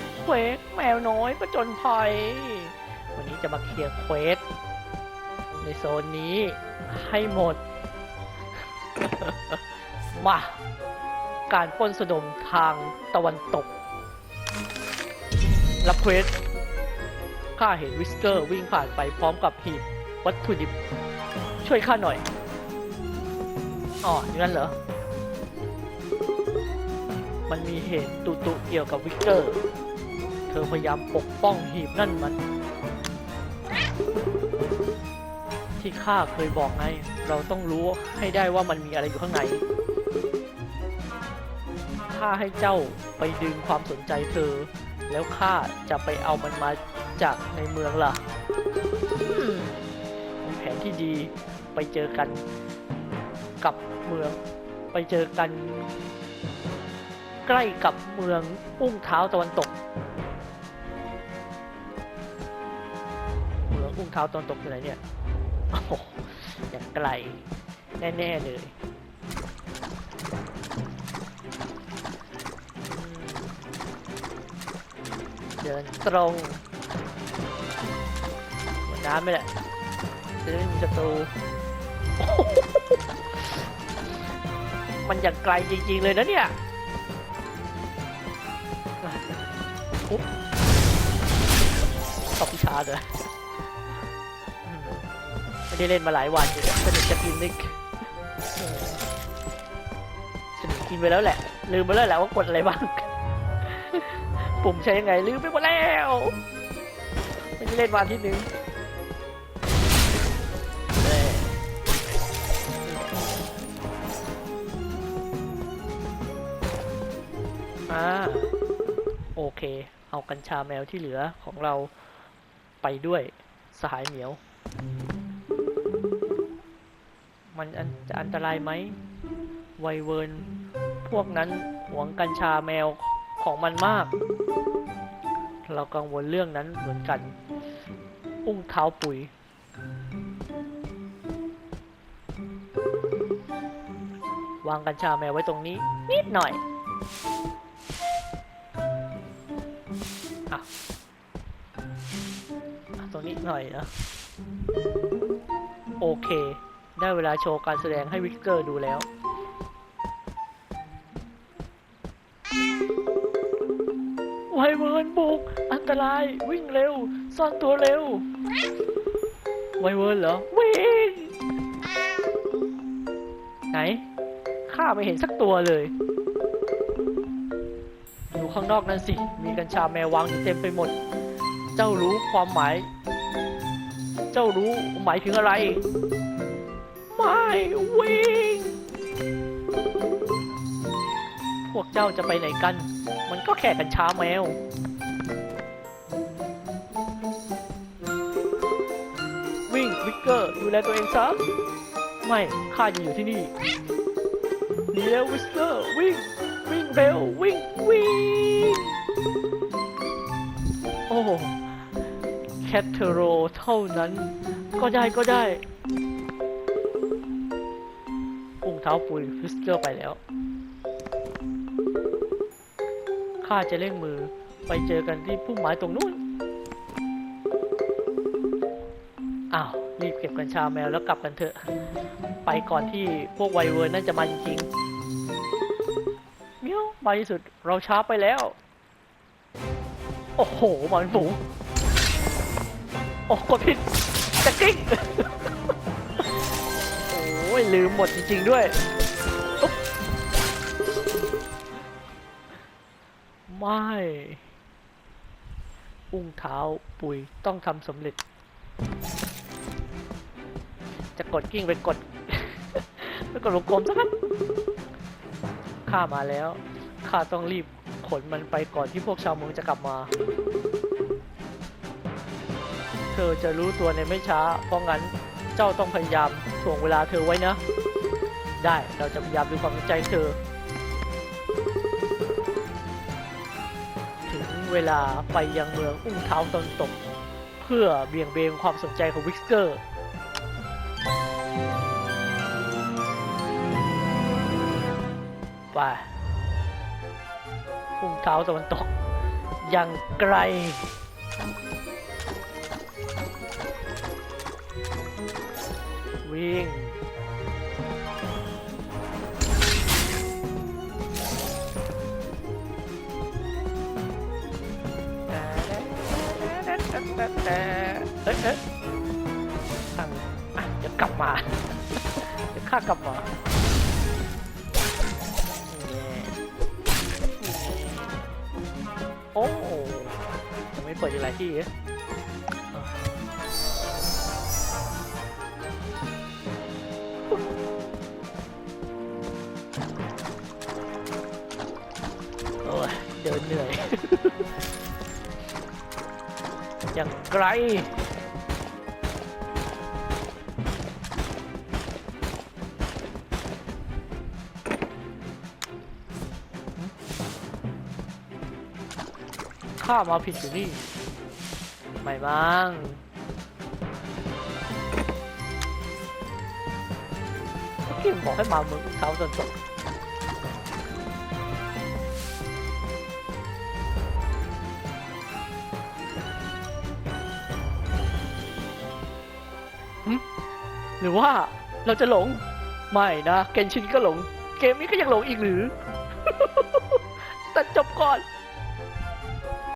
ทเควกแมวน้อยประจนภัย วันนี้จะมาเคลียร์เควสในโซนนี้ให้หมด มา การปล้นสะดมทางตะวันตก รับเควสข้าเห็นวิสเกอร์วิ่งผ่านไปพร้อมกับหีบวัตถุดิบ ช่วยข้าหน่อย อ๋ออย่างนั้นเหรอ มันมีเหตุตุตุเกี่ยวกับวิกเตอร์ ธอพยายามปกป้องหีบนั่นมัน ที่ข้าเคยบอกไง เราต้องรู้ให้ได้ว่ามันมีอะไรอยู่ข้างในข้าให้เจ้าไปดึงความสนใจเธอ แล้วข้าจะไปเอามันมาจากในเมืองล่ะเป็นแผนที่ดีไปเจอกันกับเมือง ไปเจอกัน ใกล้กับเมืองอุ้งเท้าตะวันตก เมืองอุ้งเท้าตะวันตกอยู่ไหนเนี่ยโอ้โหอย่างไกล แน่ ๆ เลยเดินตรงหัวน้ำไม่แหละจะได้มีศัตรูมันอย่างไกลจริง ๆ เลยนะเนี่ยปุ๊บตบพิชาเลย ไม่ได้เล่นมาหลายวันเนี่ยสนุกจะกินนิกสนุกกินไปแล้วแหละ ลืมไปแล้วแหละว่ากดอะไรบ้าง ปุ่มใช้ยังไงลืมไปหมดแล้วไม่ได้เล่นมาอาที่หนึ่งอ่าโอเค เอากัญชาแมวที่เหลือของเราไปด้วยสหายเหมียว มันจะอันตรายไหมไวเวิร์นพวกนั้นหวงกัญชาแมวของมันมาก เรากังวลเรื่องนั้นเหมือนกัน อุ้งเท้าปุ๋ย วางกัญชาแมวไว้ตรงนี้ นิดหน่อยอะตรงนี้หน่อยนะ โอเค ได้เวลาโชว์การแสดงให้วิกเกอร์ดูแล้วไวเวิร์นบุก อันตราย วิ่งเร็ว ซ่อนตัวเร็ว ไวเวิร์นเหรอ วิ่ง ไหน ข้าไม่เห็นสักตัวเลยอยู่ข้างนอกนั่นสิ มีกัญชาแมววางอยู่เต็มไปหมด เจ้ารู้ความหมาย เจ้ารู้หมายถึงอะไร ไม่วิ่ง พวกเจ้าจะไปไหนกัน มันก็แค่กัญชาแมว วิ่งวิกเกอร์ดูแลตัวเองซะ ไม่ข้าจะอยู่ที่นี่หนีแล้ววิกเกอร์วิ่ง วิ่งเร็ววิ่ง วิ่ง โอ้แคทเทโรเท่านั้น ก็ได้ก็ได้ เท้าปุยฟิสเกอร์ไปแล้ว ข้าจะเร่งมือไปเจอกันที่พุ่มไม้ตรงนู้น อ้าว รีบเก็บกัญชาแมวแล้วกลับกันเถอะ ไปก่อนที่พวกไวเวิร์นั่นจะมาจริงๆเมียวมาที่สุดเราช้าไปแล้ว โอ้โหหมันฝูโอ้กดผิดจะกิ้ง ลืมหมดจริงๆด้วยไม่ อุ้งเท้าปุ๋ยต้องทำสำเร็จ จะกดกิ้งไปกด ไปกดวงกลมซะงั้นข้ามาแล้วข้าต้องรีบขนมันไปก่อนที่พวกชาวเมืองจะกลับมา เธอจะรู้ตัวในไม่ช้า เพราะงั้น เจ้าต้องพยายามถ่วงเวลาเธอไว้นะ ได้เราจะพยายามดูความสนใจเธอ ถึงเวลาไปยังเมืองอุ้งเท้าตนตก เพื่อเบี่ยงเบนความสนใจของวิกเกอร์ไปพุ่งเท้าตะวันตก อย่างไกล วิ่งเอ๊ะเอ๊ะทางอะเดี๋ยวกลับมาเดี๋ยวข้ากลับมาโอ้ยังไม่เปิดอีกหลายที่เอ๊ะ เดินเหนื่อย อย่างไกลข้ามาผิดอยู่นี่ ไม่มั้งเมื่อกี้มันบอกให้มาเมืองเช้าจนจบ หรือว่าเราจะหลง ไม่นะเกนชินก็หลง เกมนี้ก็ยังหลงอีกหรือ แต่จบก่อน